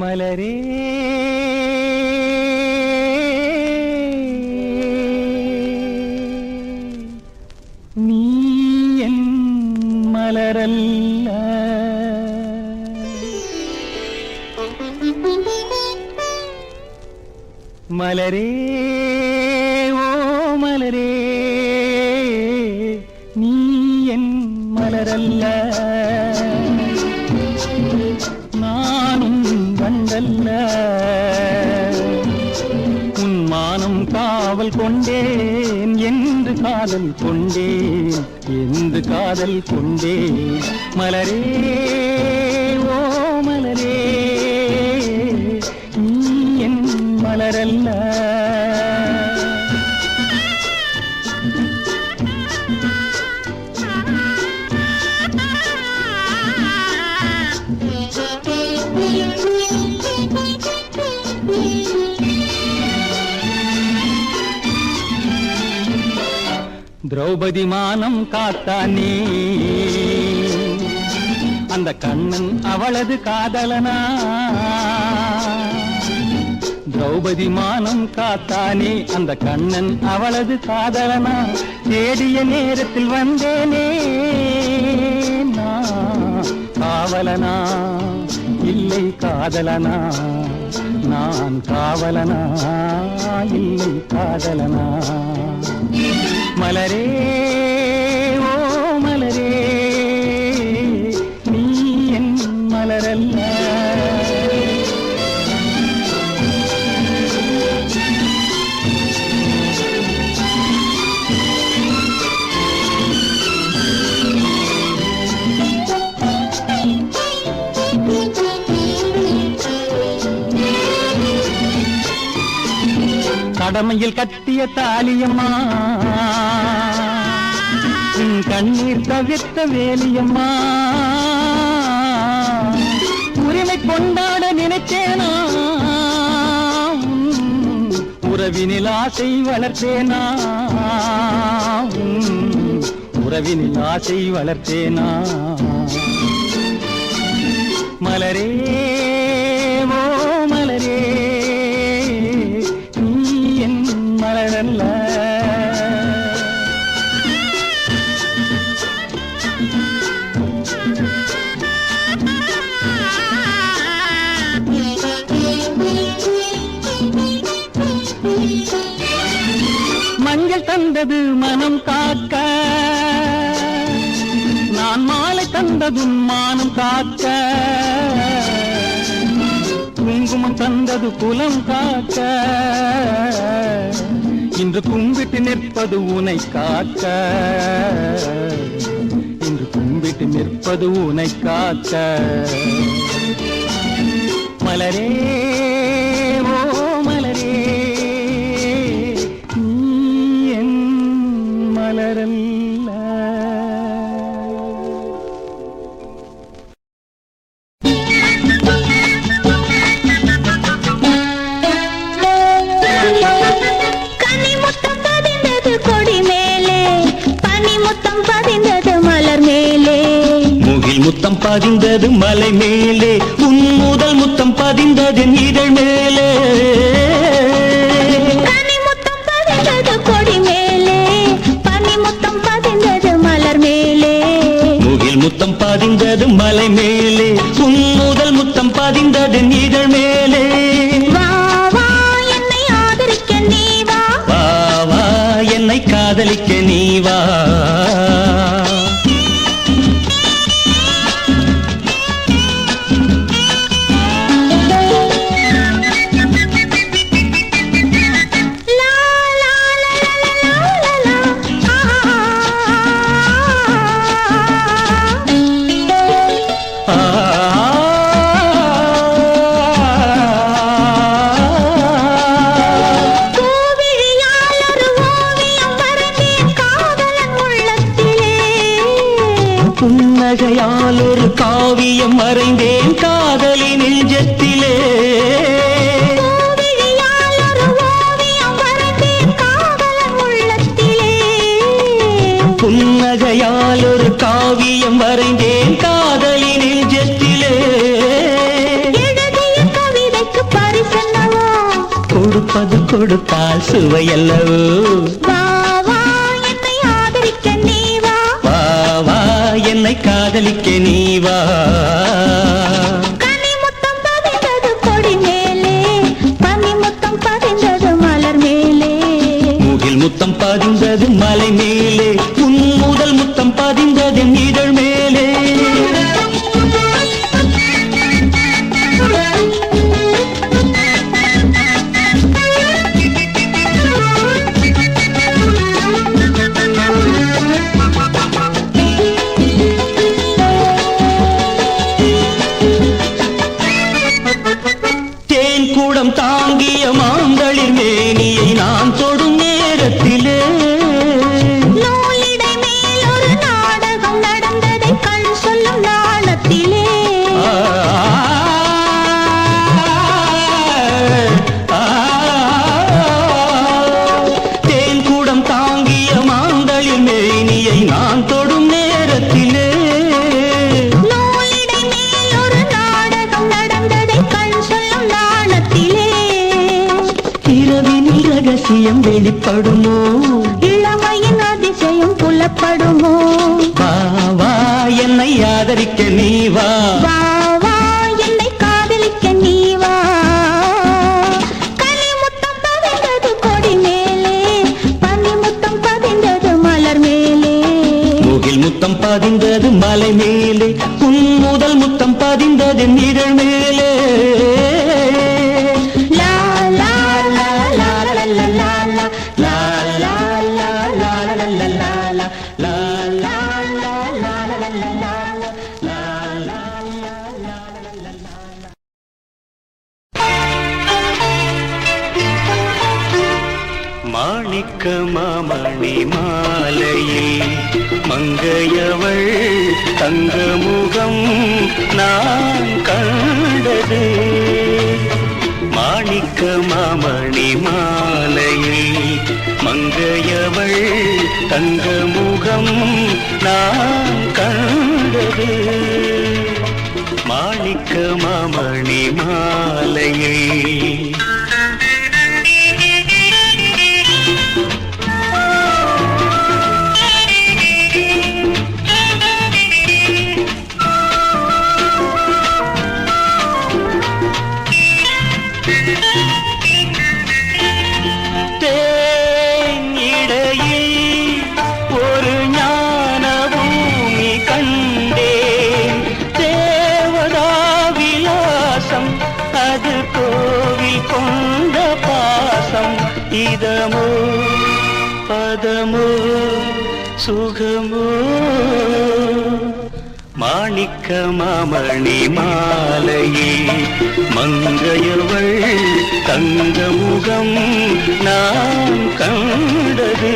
மலரே நீ என் மலரல்ல மலரே ஓ மலரே நீ என்ன? உன் மானம் காவல் கொண்டேன் என்று காதல் கொண்டேன் என்று காதல் கொண்டேன். மலரே ஓ திரௌபதி மானம் காத்தானே அந்த கண்ணன் அவளது காதலனா. திரௌபதி மானம் காத்தானே அந்த கண்ணன் அவளது காதலனா. தேடிய நேரத்தில் வந்தேனே. காவலனா. இல்லை காதலனா. நான் காவலனா. இல்லை காதலனா. மலரே ஓ மலரே நீ என் மலரல்ல கடமையில் கத்திய தாலியம்மா. உன் கண்ணீர் தவிர்த்த வேலியம்மா. உரிமை கொண்டாட நினைச்சேனா உறவினில் ஆசை வளர்த்தேனா? உறவினில் ஆசை வளர்த்தேனா? மலரே தந்தது மனம் காக்க. நான் மாலை தந்ததும் மானம் காக்க. குங்குமம் தந்தது குலம் காக்க. இன்று கும்பிட்டு நிற்பது உனை காக்க. இன்று கும்பிட்டு நிற்பது உனை காக்க. மலரே மலை மேலே உன் முதல் முத்தம் பதிந்தது இதழ் மேலே. கனிமுத்தம் பதிந்தது தொலைந்தேன் காதலி நெஞ்சத்திலே. புன்னகையால் ஒரு காவியம் வரைந்தேன் காதலி நெஞ்சத்திலே. கவிதைக்கு பரிசல்லவோ? கொடுப்பது கொடுத்தால் சுவையல்லவோ? வெளிப்படுமோ? இளமையின் அதிசயம் புலப்படுமோ? வா என்னை ஆதரிக்க நீ வா மாலையே மாணிக்க மாமணி மாலையே மங்கையவள் தங்க முகம் நான் கண்டது. மாணிக்க மாமணி மாலையே சுகமோ? மாணிக்க மாமணி மாலையே மங்கையவள் தங்க முகம் நாம் கண்டது.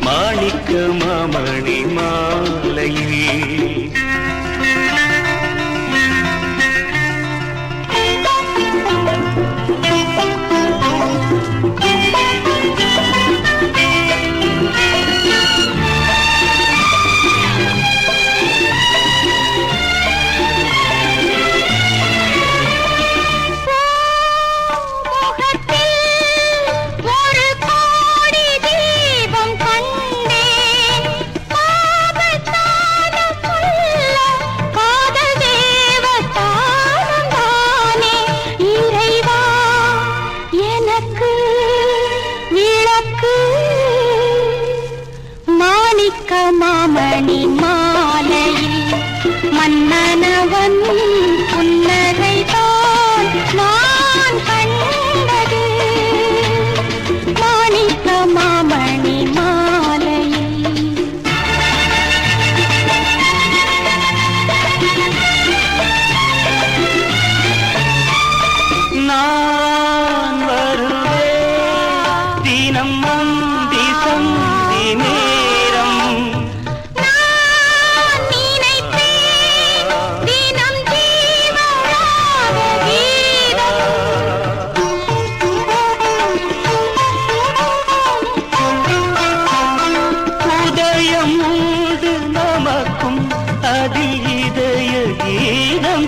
மாணிக்க மாமணி மாலையே மாமணி மாலையில் மன்னனவன்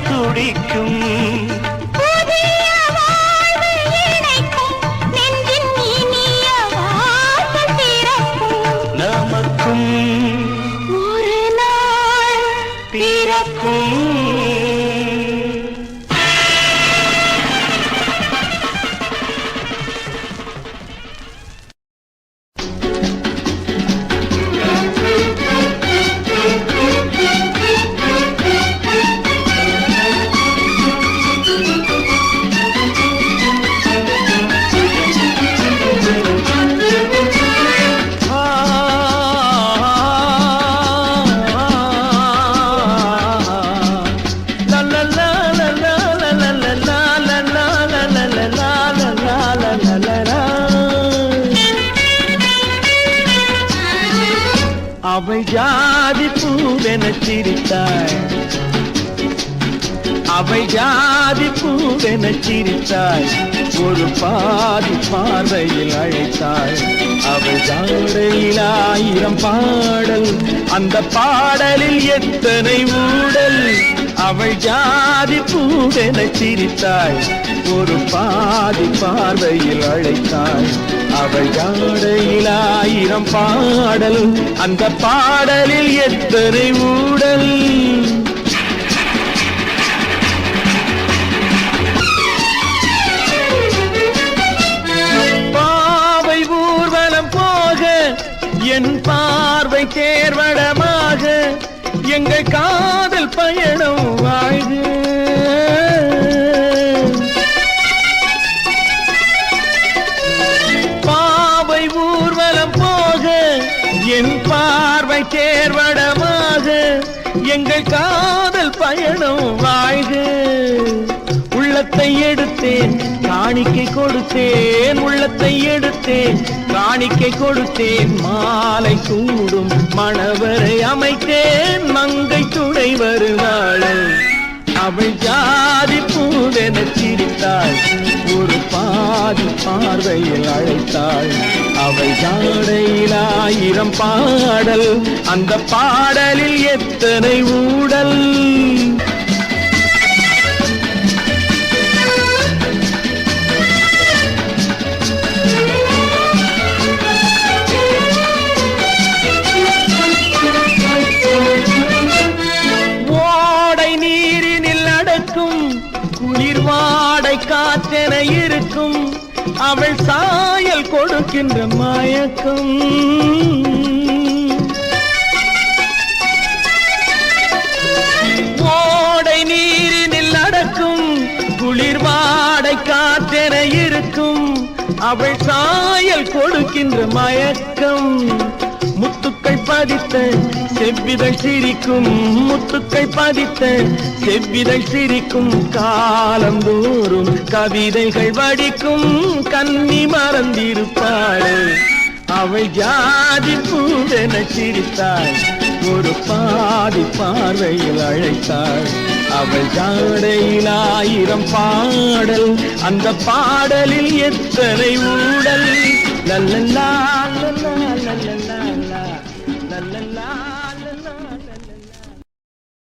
துடிக்கும் பூவென சிரித்தாய். அவை ஜாதி பூவென சிரித்தாய். ஒரு பாதி பார்வையில் அழைத்தாள் அவள் ஜாடையில் ஆயிரம் பாடல் அந்த பாடலில் எத்தனை ஊடல் அவள் ஜாதி பூவென சிரித்தாள். ஒரு பாதி பார்வையில் அழைத்தாள். அவள் ஜாடையில் ஆயிரம் பாடல் அந்த பாடலில் எத்தனை ஊடல்? பாவை ஊர்வலம் போக என் பார்வை தேர்வடமாக எங்கள் காதல் பயணம் பயணம் வாழ்கு. உள்ளத்தை எடுத்தேன் காணிக்கை கொடுத்தேன். உள்ளத்தை எடுத்தேன் காணிக்கை கொடுத்தேன். மாலை கூடும் மணவரை அமைத்தேன். மங்கை துணை வருவாள். அவள் ஜாதி பூவென சிரித்தாள். ஒரு பாதி பார்வையில் அழைத்தாள். அவள் ஜாடையில் ஆயிரம் பாடல். அந்த பாடலில் எத்தனை மயக்கம் ஓடை நீரினில் நடக்கும் குளிர் வாடை காற்றென இருக்கும் அவள் சாயல் கொடுக்கின்ற மயக்கம். முத்துக்கள் பதித்த செவ்விதழ் சிரிக்கும் முத்துக்கள் பதித்த செவ்விதழ் சிரிக்கும். காலந்தோறும் கவிதைகள் வடிக்கும் கண்ணி மறந்திருப்பாள். அவள் ஜாதி பூவென சிரித்தாள். ஒரு பாதி பார்வையில் அழைத்தாள். அவள் ஜாடையில் ஆயிரம் பாடல். அந்த பாடலில் எத்தனை ஊடல்? நல்ல லல்லா